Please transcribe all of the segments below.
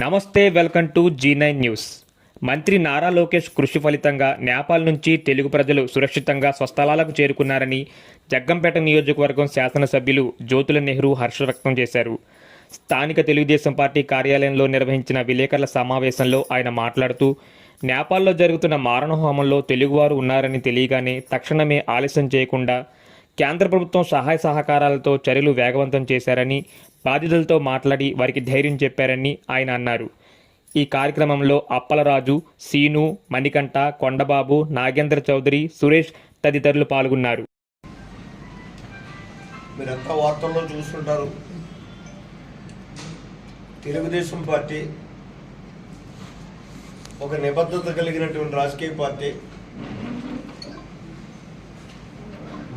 నమస్తే welcome to G nine news. మంత్రి నారా లోకేష్ కృషి ఫలితంగా నేపాల్ నుంచి తెలుగు ప్రజలు సురక్షితంగా స్వస్థలాలకు చేరుకున్నారని జగ్గంపేట నియోజకవర్గం శాసనసభ్యులు జ్యోతుల నెహ్రూ హర్ష వ్యక్తం చేశారు. స్థానిక తెలుగుదేశం పార్టీ కార్యాలయంలో నిర్వహించిన విలేకరుల సమావేశంలో ఆయన మాట్లాడుతూ నేపాల్లో జరుగుతున్న మారణహోమంలో తెలుగువారు ఉన్నారని తెలియగానే తక్షణమే ఆలస్యం చేయకుండా కేంద్ర ప్రభుత్వం సహాయ సహకారాలతో చర్యలు వేగవంతం చేశారని బాధితులతో మాట్లాడి వారికి ధైర్యం చెప్పారని ఆయన అన్నారు. ఈ కార్యక్రమంలో అప్పలరాజు సీను మణికంఠ కొండబాబు నాగేంద్ర చౌదరి సురేష్ తదితరులు పాల్గొన్నారు. మీరంతా వార్తల్లో చూస్తుంటారు? తెలుగుదేశం పార్టీ ఒక నిబద్ధత కలిగినటువంటి రాజకీయ పార్టీ.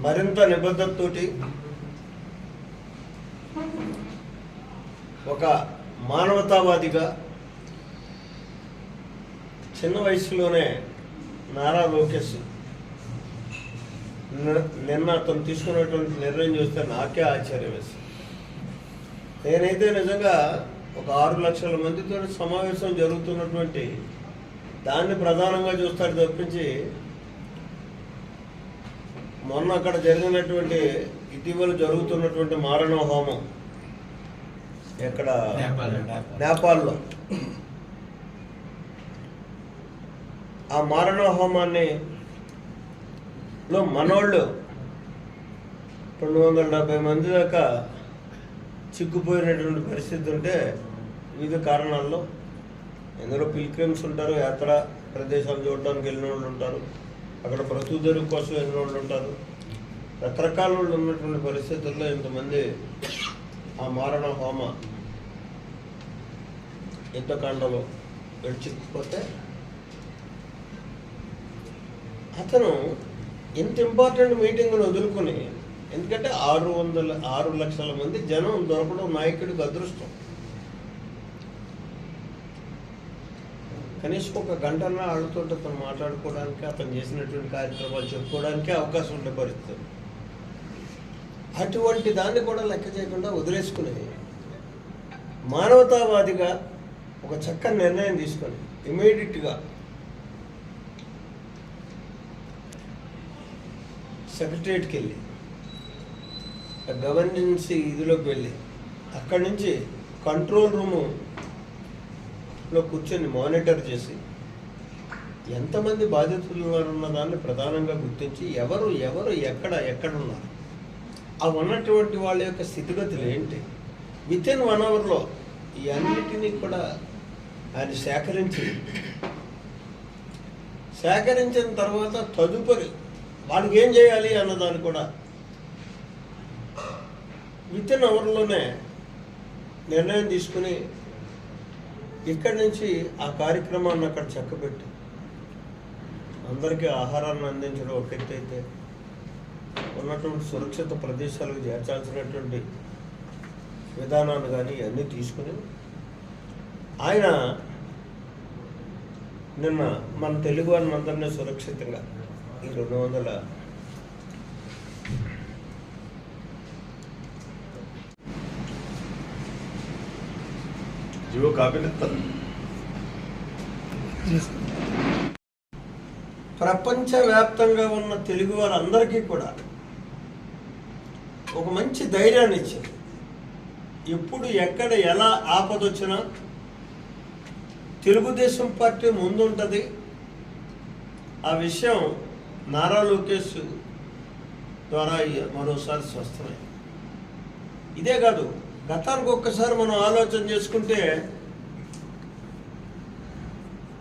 మరింత నిబద్ధతతోటి ఒక మానవతావాదిగా చిన్న వయసులోనే నారా లోకేష్ నిన్న- అతను తీసుకున్నటువంటి నిర్ణయం చూస్తే నాకే ఆశ్చర్యం వేసింది. నేనైతే నిజంగా ఒక ఆరు లక్షల మందితో సమావేశం జరుగుతున్నటువంటి దాన్ని ప్రధానంగా చూస్తాడు తప్పించి మొన్న అక్కడ జరిగినటువంటి ఇటీవల జరుగుతున్నటువంటి మారణ హోమం ఎక్కడ? నేపాల్లో. ఆ మారణ హోమాన్ని లో మనోళ్ళు రెండు వందల డెబ్బై మంది దాకా చిక్కుపోయినటువంటి పరిస్థితి ఉంటే వివిధ కారణాల్లో ఎందరో పిల్గ్రిమ్స్ ఉంటారు యాత్ర ప్రదేశాలు చూడడానికి వెళ్ళిన వాళ్ళు ఉంటారు అక్కడ బ్రతుకుదెరువు కోసం వెళ్ళిన వాళ్ళు ఉంటారు. రకరకాల వాళ్ళు ఉన్నటువంటి పరిస్థితుల్లో ఇంతమంది ఆ మారణ హోమ యుద్ధకాండలో గడిచిపోతే అతను ఇంత ఇంపార్టెంట్ మీటింగ్ను వదులుకుని ఎందుకంటే ఆరు వందల ఆరు లక్షల మంది జనం దొరకడం నాయకుడికి అదృష్టం. కనీసం ఒక గంటన్న వాళ్ళతో అతను మాట్లాడుకోవడానికి అతను చేసినటువంటి కార్యక్రమాలు చెప్పుకోవడానికి అవకాశం ఉండే పరిస్థితి. అటువంటి దాన్ని కూడా లెక్క చేయకుండా వదిలేసుకుని మానవతావాదిగా ఒక చక్కని నిర్ణయం తీసుకొని ఇమీడియట్గా సెక్రటరియట్కి వెళ్ళి గవర్నెన్స్ ఇదిలోకి వెళ్ళి అక్కడి నుంచి కంట్రోల్ రూములో కూర్చొని మానిటర్ చేసి ఎంతమంది బాధితులు ఉన్నారన్న దాన్ని ప్రధానంగా గుర్తించి ఎవరు ఎవరు ఎక్కడ ఎక్కడ అవి ఆ ఉన్నటువంటి వాళ్ళ యొక్క స్థితిగతులు ఏంటి? విత్ ఇన్ వన్ అవర్లో ఈ అన్నిటినీ కూడా ఆయన సేకరించి సేకరించిన తర్వాత తదుపరి వాళ్ళకి ఏం చేయాలి అన్నదాన్ని కూడా విత్ ఇన్ అవర్లోనే నిర్ణయం తీసుకుని ఇక్కడి నుంచి ఆ కార్యక్రమాన్ని అక్కడ చక్కబెట్టి అందరికీ ఆహారాన్ని అందించడం ఒక అయితే ఉన్నటువంటి సురక్షిత ప్రదేశాలకు చేర్చాల్సినటువంటి విధానాన్ని కానీ ఇవన్నీ తీసుకుని ఆయన నిన్న మన తెలుగు వారిని అందరినీ సురక్షితంగా ఈ రెండు వందల ఇస్తాను ప్రపంచవ్యాప్తంగా ఉన్న తెలుగు వారందరికీ కూడా ఒక మంచి ధైర్యాన్ని ఇచ్చింది. ఎప్పుడు ఎక్కడ ఎలా ఆపద వచ్చినా తెలుగుదేశం పార్టీ ముందుంటుంది. ఆ విషయం నారా లోకేష్ ద్వారా మరోసారి స్వస్థమైంది ఇదే కాదు గతానికి ఒక్కసారి మనం ఆలోచన చేసుకుంటే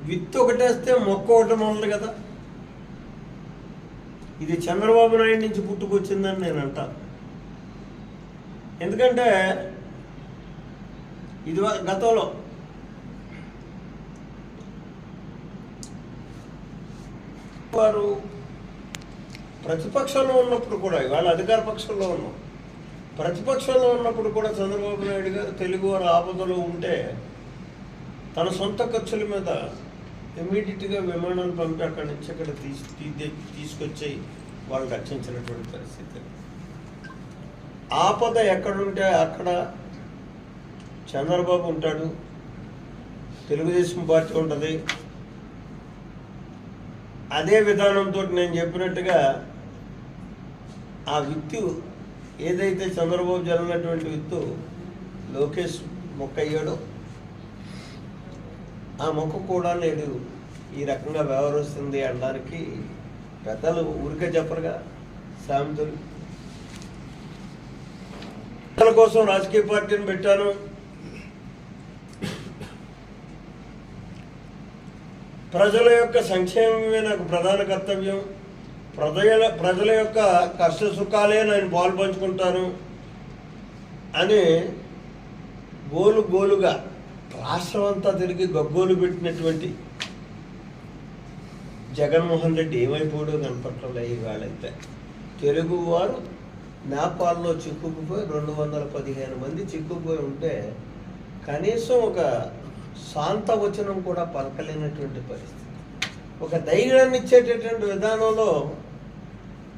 విత్తు ఒకటేస్తే మొక్క ఒకటి మొదలు కదా. ఇది చంద్రబాబు నాయుడు నుంచి పుట్టుకొచ్చిందని నేను అంటా ఎందుకంటే ఇది వ- గతంలో వారు ప్రతిపక్షంలో ఉన్నప్పుడు కూడా ఇవాళ అధికార పక్షంలో ఉన్నాం. ప్రతిపక్షంలో ఉన్నప్పుడు కూడా చంద్రబాబు నాయుడు గారు తెలుగు వారు ఆపదలో ఉంటే తన సొంత ఖర్చుల మీద ఇమీడియట్గా విమానాలు పంపి అక్కడి నుంచి అక్కడ తీ- తీసుకొచ్చి వాళ్ళు రక్షించినటువంటి పరిస్థితి. ఆపద ఎక్కడుంటే అక్కడ చంద్రబాబు ఉంటాడు. తెలుగుదేశం పార్టీ ఉంటుంది. అదే విధానంతో నేను చెప్పినట్టుగా ఆ విత్తు ఏదైతే చంద్రబాబు జల్లినటువంటి విత్తు లోకేష్ మొక్క అయ్యాడో ఆ మొక్క కూడా నేడు ఈ రకంగా వ్యవహరిస్తుంది అనడానికి పెద్దలు ఊరికే చెప్పరుగా సామెతలు. ప్రజల కోసం రాజకీయ పార్టీని పెట్టాను ప్రజల యొక్క సంక్షేమమే నాకు ప్రధాన కర్తవ్యం. ప్రజల ప్రజల యొక్క కష్ట సుఖాలే నేను పాలు పంచుకుంటాను అని గోలు గోలుగా రాష్ట్రం అంతా తిరిగి గగ్గోలు పెట్టినటువంటి జగన్మోహన్ రెడ్డి ఏమైపోయాడో కనపట్ల ఇవాళైతే. తెలుగువారు నేపాల్లో చిక్కుకుపోయి రెండు వందల పదిహేను మంది చిక్కుకుపోయి ఉంటే కనీసం ఒక శాంత వచనం కూడా పలకలేనటువంటి పరిస్థితి. ఒక ధైర్యాన్ని ఇచ్చేటటువంటి విధానంలో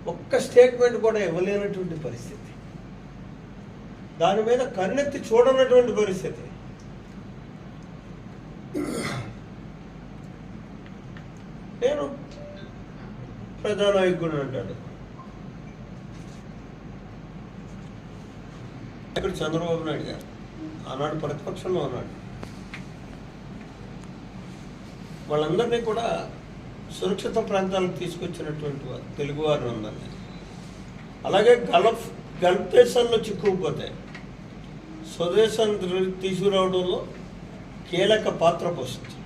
ఒక్క స్టేట్మెంట్ కూడా ఇవ్వలేనటువంటి పరిస్థితి. దాని మీద కన్నెత్తి చూడనటువంటి పరిస్థితి. నేను ప్రజానాయకుడు అంటాడు ఇక్కడ చంద్రబాబు నాయుడు గారు. ఆనాడు ప్రతిపక్షంలో ఉన్నాడు. వాళ్ళందరినీ కూడా సురక్షిత ప్రాంతాలకు తీసుకొచ్చినటువంటి వారు తెలుగువారు ఉందని అలాగే గల్ఫ్ గల్ఫ్ దేశాల్లో చిక్కుకుపోతే స్వదేశం తీసుకురావడంలో కీలక పాత్ర పోషించారు.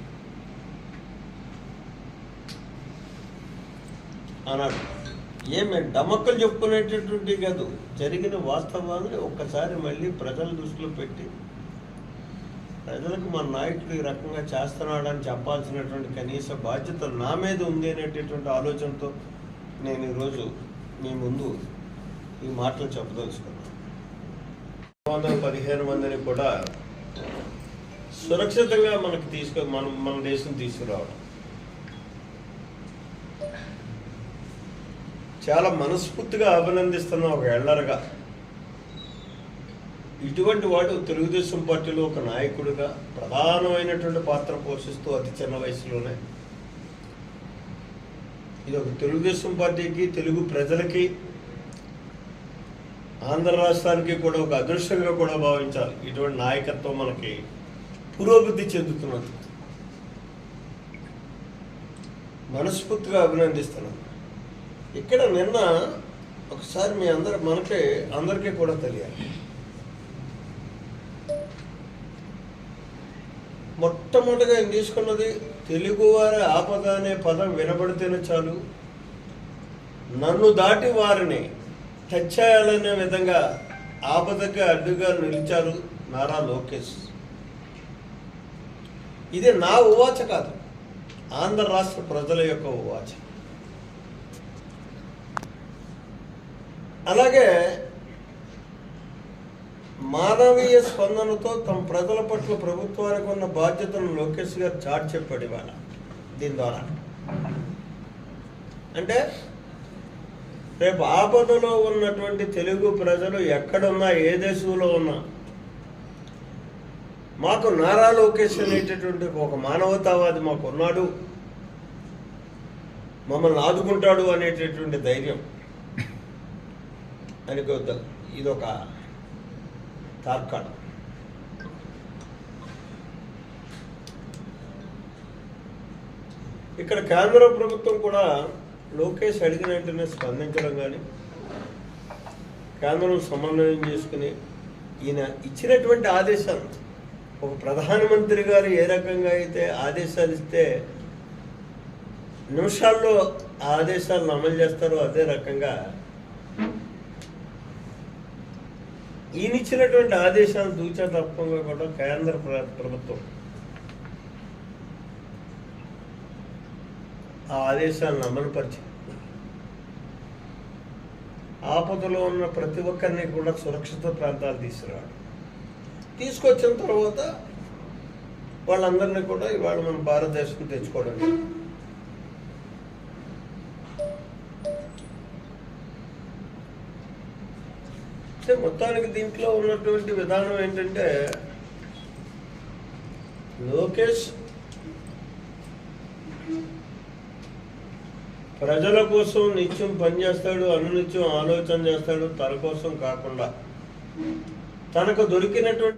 ఆనాడు. ఏమి డమక్కలు చెప్పుకునేటటువంటి కాదు. జరిగిన వాస్తవాన్ని ఒక్కసారి మళ్ళీ ప్రజల దృష్టిలో పెట్టి ప్రజలకు మన నాయకులు ఈ రకంగా చేస్తున్నాడని చెప్పాల్సినటువంటి కనీస బాధ్యత నా మీద ఉంది అనేటటువంటి ఆలోచనతో నేను ఈరోజు మీ ముందు ఈ మాటలు చెప్పదలుచుకున్నాను. వందల పదిహేను మందిని కూడా సురక్షితంగా మనకు తీసుకు మనం మన దేశం తీసుకురావడం చాలా మనస్ఫూర్తిగా అభినందిస్తున్న ఒక ఎల్లరగా ఇటువంటి వాడు తెలుగుదేశం పార్టీలో ఒక నాయకుడిగా ప్రధానమైనటువంటి పాత్ర పోషిస్తూ అతి చిన్న వయసులోనే. ఇది ఒక తెలుగుదేశం పార్టీకి తెలుగు ప్రజలకి ఆంధ్ర రాష్ట్రానికి కూడా ఒక అదృష్టంగా కూడా భావించాలి. ఇటువంటి నాయకత్వం మనకి పురోగతి చెందుతున్నది. మనస్ఫూర్తిగా అభినందిస్తున్నాను. ఇక్కడ నిన్న ఒకసారి మీ అందరు మనకే అందరికీ కూడా తెలియాలి. మొట్టమొదటిగా ఆయన తీసుకున్నది తెలుగువారి ఆపద అనే పదం వినబడితేనే చాలు. నన్ను దాటి వారిని టచ్ చేయాలనే విధంగా ఆపదకి అడ్డుగా నిలిచారు నారా లోకేష్. ఇది నా ఉవాచ కాదు ఆంధ్ర రాష్ట్ర ప్రజల యొక్క ఉవాచ. అలాగే మానవీయ స్పందనతో తమ ప్రజల పట్ల ప్రభుత్వానికి ఉన్న బాధ్యతను లోకేష్ గారు చాటి చెప్పాడు ఇవాళ దీని ద్వారా. అంటే రేపు ఆపదలో ఉన్నటువంటి తెలుగు ప్రజలు ఎక్కడున్నా ఏ దేశంలో ఉన్నా మాకు నారా లోకేష్ అనేటటువంటి ఒక మానవతావాది మాకు ఉన్నాడు మమ్మల్ని ఆదుకుంటాడు అనేటటువంటి ధైర్యం. దానికి ఇదొక తార్కాడు ఇక్కడ కేంద్ర ప్రభుత్వం కూడా లోకేష్ అడిగిన వెంటనే స్పందించడం కానీ కేంద్రం సమన్వయం చేసుకుని ఈయన ఇచ్చినటువంటి ఆదేశాలు ఒక ప్రధానమంత్రి గారు ఏ రకంగా అయితే ఆదేశాలు ఇస్తే నిమిషాల్లో ఆ ఆదేశాలను అమలు చేస్తారో అదే రకంగా ఈయన ఇచ్చినటువంటి ఆదేశాలు దూచా తప్పకుండా కూడా కేంద్ర ప్రభుత్వం. ఆ ఆదేశాలను అమలుపరిచి ఆపదలో ఉన్న ప్రతి ఒక్కరిని కూడా సురక్షిత ప్రాంతాలు తీసుకురావడం. తీసుకొచ్చిన తర్వాత వాళ్ళందరినీ కూడా ఇవాళ మన భారతదేశం తెచ్చుకోవడం. అంటే మొత్తానికి దీంట్లో ఉన్నటువంటి విధానం ఏంటంటే లోకేష్ ప్రజల కోసం నిత్యం పనిచేస్తాడు అనునిత్యం ఆలోచన చేస్తాడు తన కోసం కాకుండా తనకు దొరికినటువంటి